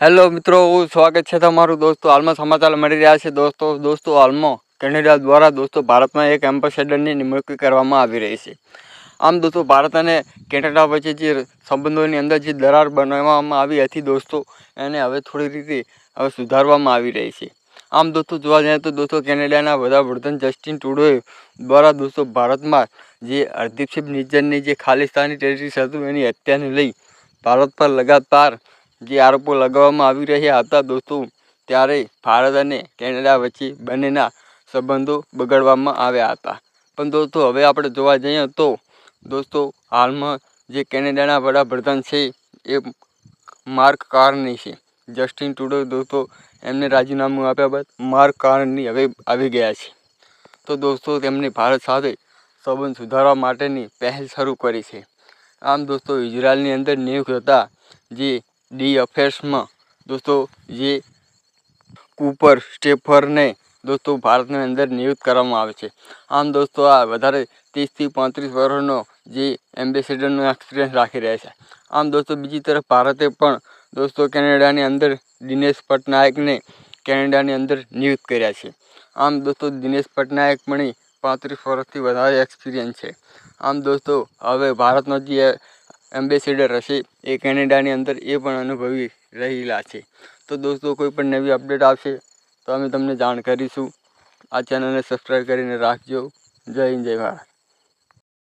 Hello મિત્રો હું સ્વાગત છે તમારું દોસ્તો હાલમાં સમાચાર મળી રહ્યા છે. દોસ્તો દોસ્તો હાલમાં કેનેડા દ્વારા દોસ્તો ભારતમાં એક એમ્બેસેડરની નિમણૂક કરવામાં આવી રહી છે. આમ દોસ્તો ભારત અને કેનેડા વચ્ચે જે સંબંધોની અંદર જે દરાર બનાવવામાં આવી હતી દોસ્તો, એને હવે થોડી રીતે હવે સુધારવામાં આવી રહી છે. આમ દોસ્તો જોવા જઈએ તો દોસ્તો કેનેડાના વડાપ્રધાન જસ્ટિન ટુડોએ દ્વારા દોસ્તો ભારતમાં જે હરદીપસિંહ નિજ્જરની જે ખાલિસ્તાની ટેરિટરીસ હતું એની હત્યાને લઈ ભારત પર લગાતાર જે આરોપો લગાવવામાં આવી રહ્યા હતા દોસ્તો, ત્યારે ભારત અને કેનેડા વચ્ચે બંનેના સંબંધો બગાડવામાં આવ્યા હતા. પણ દોસ્તો, હવે આપણે જોવા જઈએ તો દોસ્તો, હાલમાં જે કેનેડાના વડાપ્રધાન છે, એ માર્ક કારની છે. જસ્ટિન ટુડો દોસ્તો, એમને રાજીનામું આપ્યા બાદ માર્ક કારની હવે આવી ગયા છે. તો દોસ્તો, તેમણે ભારત સાથે સંબંધ સુધારવા માટેની પહેલ શરૂ કરી છે. આમ દોસ્તો, ઇઝરાયલની અંદર નિયુક્ત હતા, જે ડી અફેર્સમાં. દોસ્તો, જે કૂપર સ્ટેફરને દોસ્તો ભારતની અંદર નિયુક્ત કરવામાં આવે છે. આમ દોસ્તો, આ વધારે ત્રીસથી પાંત્રીસ વર્ષનો જે એમ્બેસેડરનો એક્સપિરિયન્સ રાખી રહ્યા છે. આમ દોસ્તો, બીજી તરફ ભારતે પણ દોસ્તો કેનેડાની અંદર દિનેશ પટનાયકને કેનેડાની અંદર નિયુક્ત કર્યા છે. આમ દોસ્તો, દિનેશ પટનાયક પણ પાંત્રીસ વર્ષથી વધારે એક્સપિરિયન્સ છે. આમ દોસ્તો, હવે ભારતનો જે એમ્બેસેડર હશે એ કેનેડાની અંદર એ પણ અનુભવી રહેલા છે. તો દોસ્તો, કોઈ પણ નવી અપડેટ આવશે તો અમે તમને જાણ કરીશું. આ ચેનલને સબસ્ક્રાઈબ કરીને રાખજો. જય હિન્દ, જય ભારત.